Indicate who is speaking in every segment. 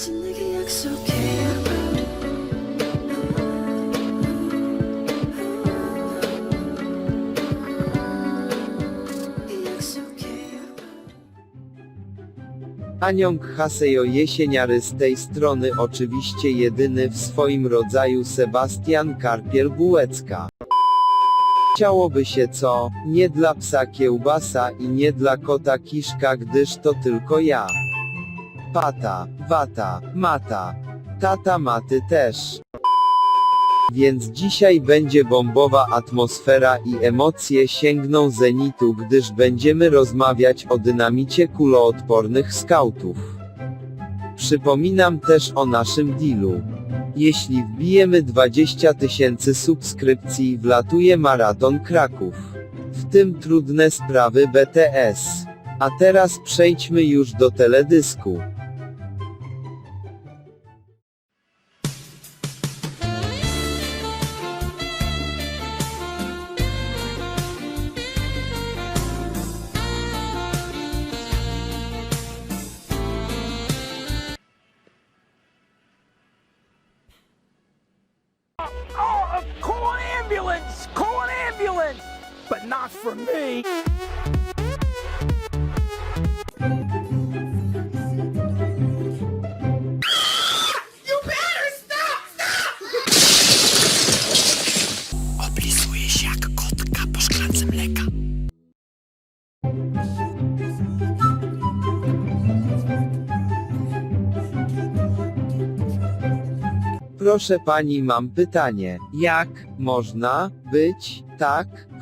Speaker 1: 다시 내게 약속해 약속해
Speaker 2: Anionk Hasejo jesieniary z tej strony oczywiście jedyny w swoim rodzaju Sebastian Karpiel Bułecka. Chciałoby się co, nie dla psa kiełbasa i nie dla kota kiszka gdyż to tylko ja. Pata, wata, mata. Tata maty też. Więc dzisiaj będzie bombowa atmosfera i emocje sięgną zenitu, gdyż będziemy rozmawiać o dynamicie kuloodpornych skautów. Przypominam też o naszym dealu. Jeśli wbijemy 20 tysięcy subskrypcji, wlatuje maraton Kraków. W tym trudne sprawy BTS. A teraz przejdźmy już do teledysku.
Speaker 3: But not for me.
Speaker 4: Oblisuje się jak kotka po szklance mleka.
Speaker 2: Proszę pani, mam pytanie. Jak można być tak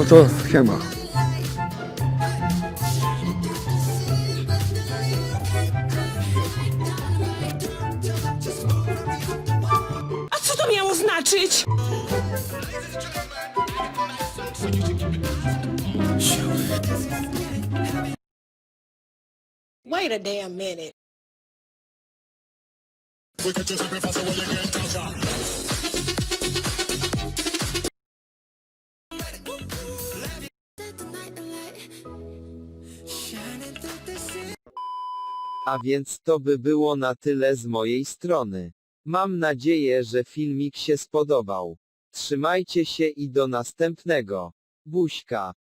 Speaker 5: No to siema.
Speaker 6: A co to miało znaczyć? Wait a damn minute.
Speaker 2: A więc to by było na tyle z mojej strony. Mam nadzieję, że filmik się spodobał. Trzymajcie się i do następnego. Buźka.